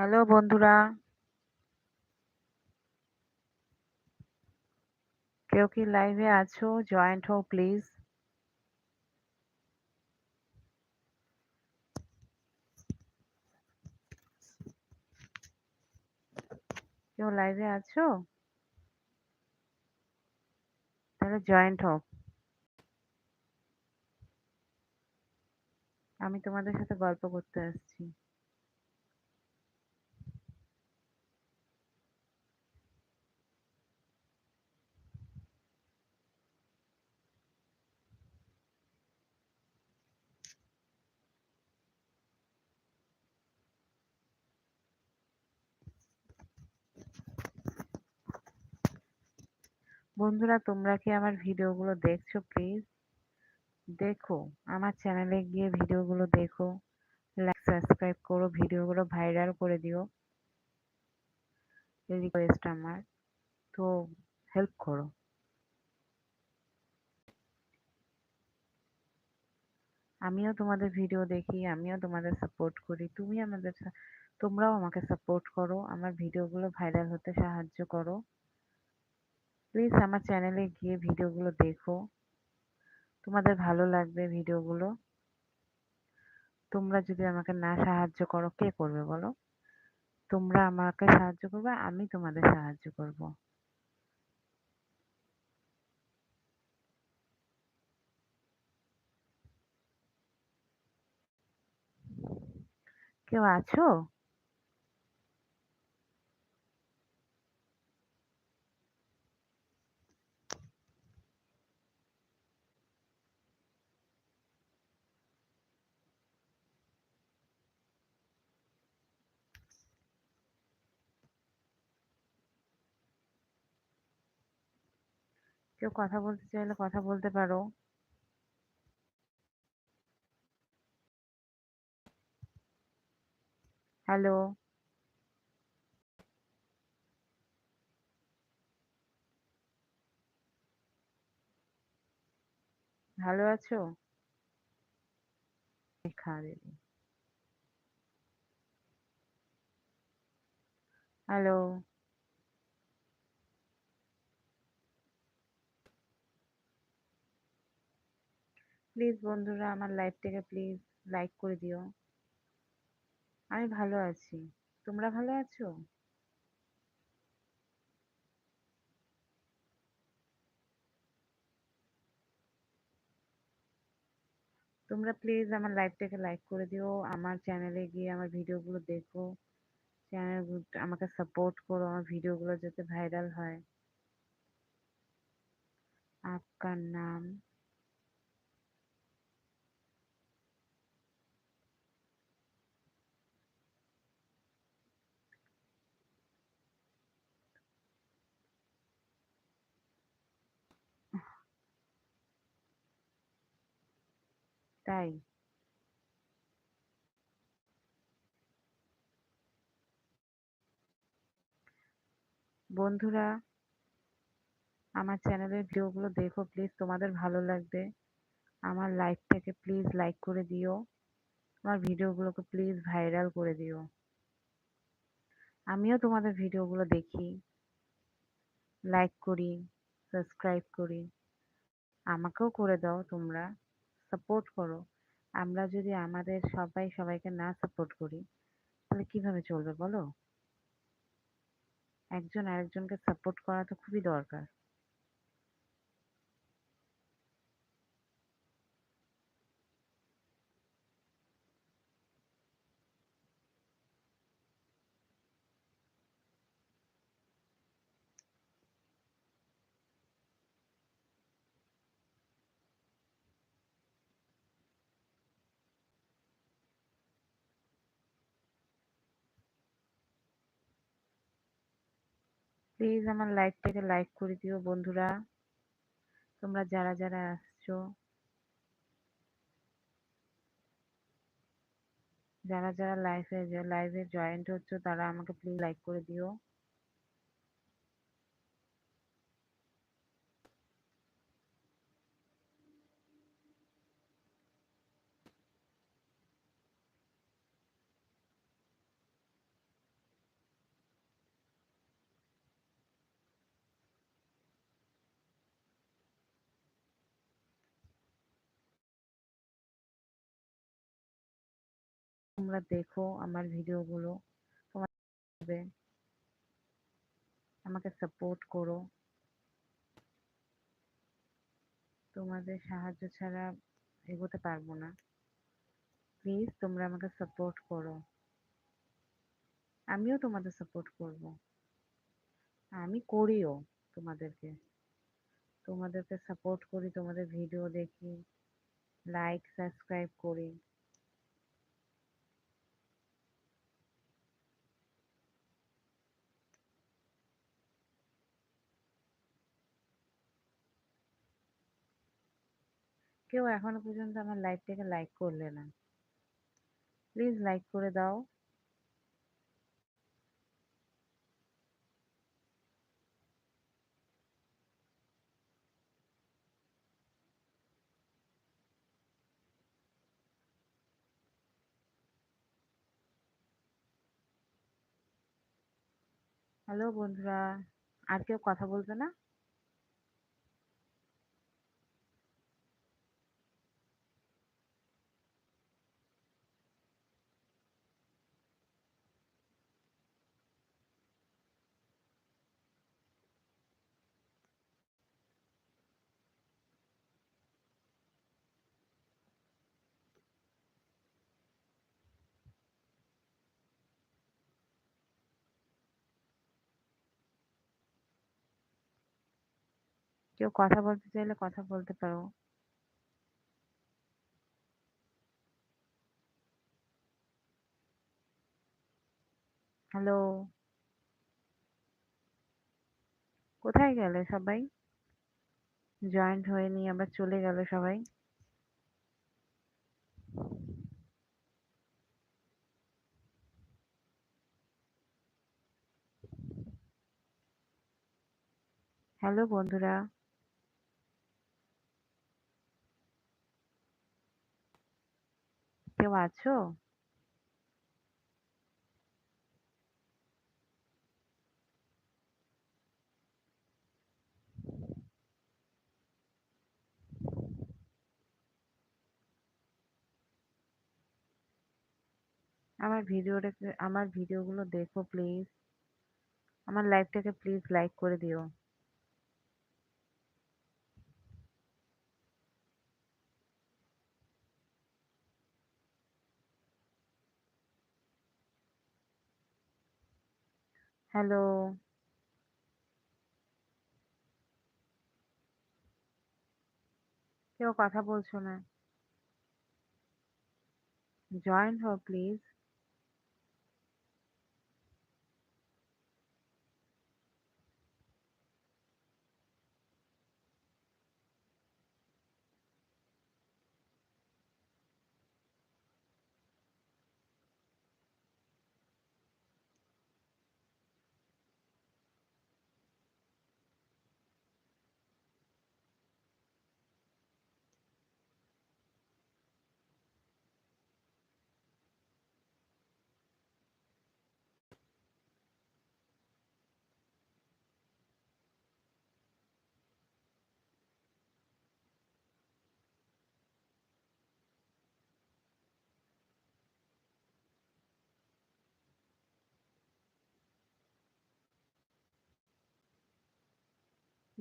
Hello বন্ধুরা। কেউ কি লাইভে আছো? জয়েন্ট হও প্লিজ কেউ লাইভে আছো? তাহলে জয়েন্ট হও। আমি তোমাদের সাথে গল্প করতে আসছি। বন্ধুরা, তোমরা কি আমার ভিডিওগুলো দেখছ প্লিজ দেখো, আমার চ্যানেলে গিয়ে ভিডিওগুলো দেখো লাইক সাবস্ক্রাইব করো, ভিডিওগুলো ভাইরাল করে দিও। রিকোয়েস্ট আমার, তো হেল্প করো। আমিও তোমাদের ভিডিও দেখি, আমিও তোমাদের সাপোর্ট করি, তুমি আমাদের তোমরাও আমাকে সাপোর্ট করো, আমার ভিডিওগুলো ভাইরাল হতে সাহায্য করো। প্লিজ আমার চ্যানেলে গিয়ে ভিডিওগুলো দেখো। তোমাদের ভালো লাগবে ভিডিওগুলো। তোমরা যদি আমাকে না সাহায্য করো, কে করবে বলো? তোমরা আমাকে সাহায্য করবে, আমি তোমাদের সাহায্য করব। কেউ আছো? কেউ কথা বলতে চাইলে কথা বলতে পারো। হ্যালো ভালো আছো? হ্যালো প্লিজ বন্ধুরা আমার লাইভটাকে প্লিজ লাইক করে দিও। আমি ভালো আছি। তোমরা ভালো আছো? তোমরা প্লিজ আমার লাইভটাকে লাইক করে দিও। আমার চ্যানেলে গিয়ে আমার ভিডিওগুলো দেখো। চ্যানেল আমাকে সাপোর্ট করো আমার ভিডিওগুলো যাতে ভাইরাল হয়। আপনার নাম? তাই। বন্ধুরা, আমার চ্যানেলের ভিডিওগুলো দেখো প্লিজ তোমাদের ভালো লাগবে। আমার লাইভটাকে প্লিজ লাইক করে দিও। আমার ভিডিওগুলোকে প্লিজ ভাইরাল করে দিও। আমিও তোমাদের ভিডিওগুলো দেখি। লাইক করি সাবস্ক্রাইব করি। আমাকেও করে দাও তোমরা। সাপোর্ট করো। আমরা যদি আমাদের সবাই সবাইকে না সাপোর্ট করি, তাহলে কীভাবে চলবে বলো? একজন আরেকজনকে সাপোর্ট করা তো খুবই দরকার। প্লিজ আমার লাইভটাকে লাইক করে দিও বন্ধুরা। তোমরা যারা যারা আসছো, যারা যারা লাইভে লাইভে জয়েন্ট হচ্ছে, তারা আমাকে প্লিজ লাইক করে দিও। তোমরা দেখো আমার ভিডিওগুলো। তোমার আমাকে সাপোর্ট করো। তোমাদের সাহায্য ছাড়া এগোতে পারব না। প্লিজ তোমরা আমাকে সাপোর্ট করো। আমিও তোমাদের সাপোর্ট করব। আমি করিও তোমাদেরকে। তোমাদেরকে সাপোর্ট করি, তোমাদের ভিডিও দেখি লাইক সাবস্ক্রাইব করি। কেউ এখনও পর্যন্ত আমার লাইভটাকে লাইক করলে না। প্লিজ লাইক করে দাও। হ্যালো বন্ধুরা, আর কেউ কথা বলবে না? কেউ কথা বলতে চাইলে কথা বলতে পারো। হ্যালো কোথায় গেলে সবাই? জয়েন্ট হয়ে নিয়ে আবার চলে গেল সবাই? হ্যালো বন্ধুরা? কেউ আছো? আমার ভিডিওটাকে আমার ভিডিওগুলো দেখো প্লিজ আমার লাইভটাকে প্লিজ লাইক করে দিও। হ্যালো। কেউ কথা বলছো না। জয়েন হও প্লিজ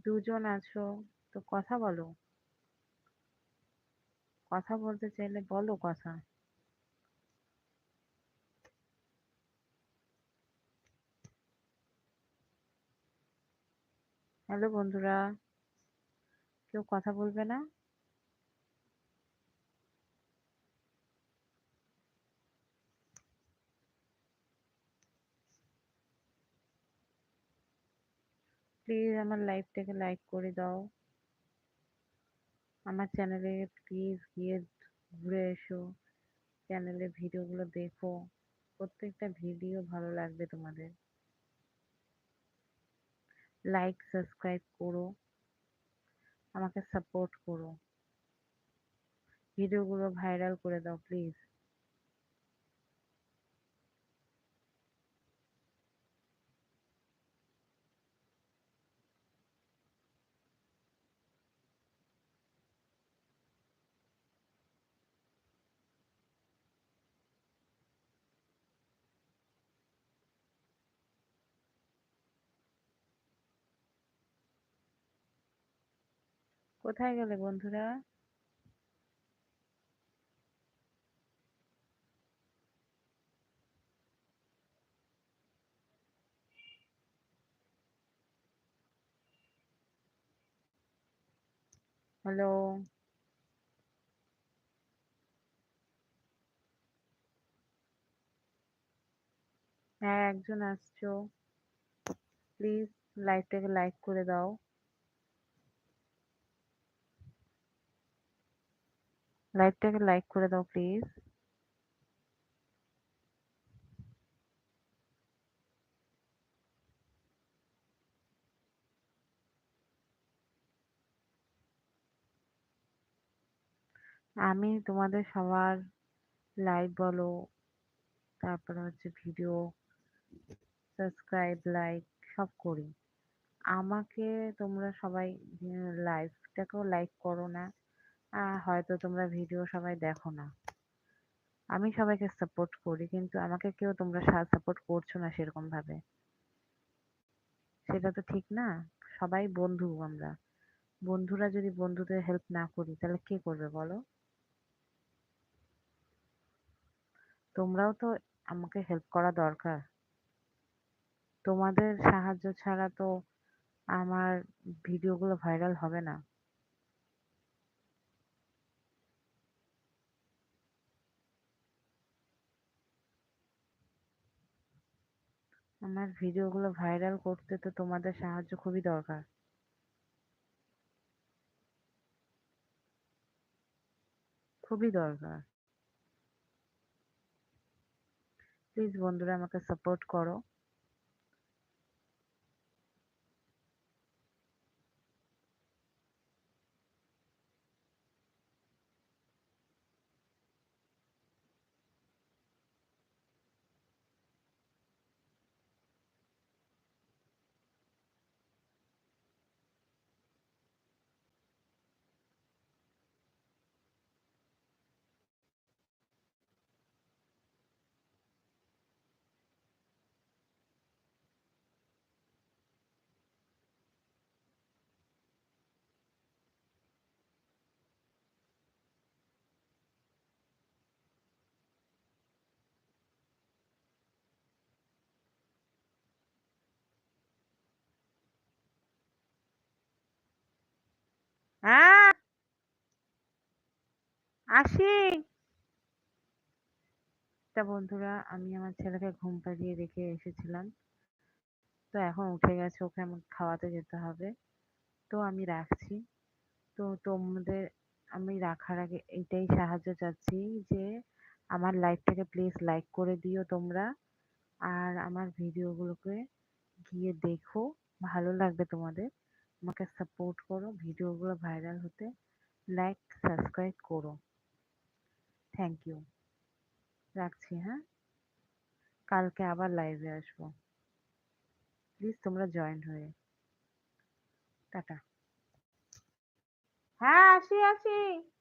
দুজন আছো, তো কথা বলো। কথা বলতে চাইলে বলো কথা। হ্যালো বন্ধুরা, কেউ কথা বলবে না? প্লিজ আমার লাইভটাকে লাইক করে দাও। আমার চ্যানেলে প্লিজ গিয়ে ঘুরে এসো। চ্যানেলের ভিডিওগুলো দেখো। প্রত্যেকটা ভিডিও ভালো লাগবে তোমাদের। লাইক সাবস্ক্রাইব করো। আমাকে সাপোর্ট করো। ভিডিওগুলো ভাইরাল করে দাও প্লিজ কোথায় গেলে বন্ধুরা? হ্যালো? হ্যাঁ একজন আসছো। প্লিজ লাইভটাকে লাইক করে দাও। লাইভটাকে লাইক করে দাও প্লিজ আমি তোমাদের সবার লাইভ বলো, তারপরে হচ্ছে ভিডিও সাবস্ক্রাইব লাইক সব করি। আমাকে তোমরা সবাই লাইভটাকেও লাইক করো না। আর হয়তো তোমরা ভিডিও সবাই দেখো না। আমি সবাইকে সাপোর্ট করি, কিন্তু আমাকে কেউ তোমরা সাপোর্ট করছ না সেরকম ভাবে। সেটা তো ঠিক না। সবাই বন্ধু আমরা। বন্ধুরা যদি বন্ধুদের হেল্প না করি, তাহলে কে করবে বলো? তোমরাও তো আমাকে হেল্প করা দরকার। তোমাদের সাহায্য ছাড়া তো আমার ভিডিওগুলো ভাইরাল হবে না। আমার ভিডিওগুলো ভাইরাল করতে তো তোমাদের সাহায্য খুবই দরকার। খুবই দরকার। প্লিজ বন্ধুরা, আমাকে সাপোর্ট করো। হ্যাঁ। আসি। তা বন্ধুরা, আমি আমার ছেলেকে ঘুম পাড়িয়ে রেখে এসেছিলাম। তো এখন উঠে গেছে, ওকে আমাকে খাওয়াতে যেতে হবে। তো আমি রাখছি। তো তোমাদের, আমি রাখার আগে এইটাই সাহায্য চাচ্ছি যে, আমার লাইভটাকে প্লিজ লাইক করে দিও তোমরা। আর আমার ভিডিওগুলোকে গিয়ে দেখো, ভালো লাগবে তোমাদের। আমাকে সাপোর্ট করো ভিডিওগুলো ভাইরাল হতে লাইক সাবস্ক্রাইব করো। থ্যাংক ইউ রাখছি হ্যাঁ? কালকে আবার লাইভে আসব। প্লিজ তোমরা জয়েন হয়ে। টাটা। হ্যাঁ আসি আসি।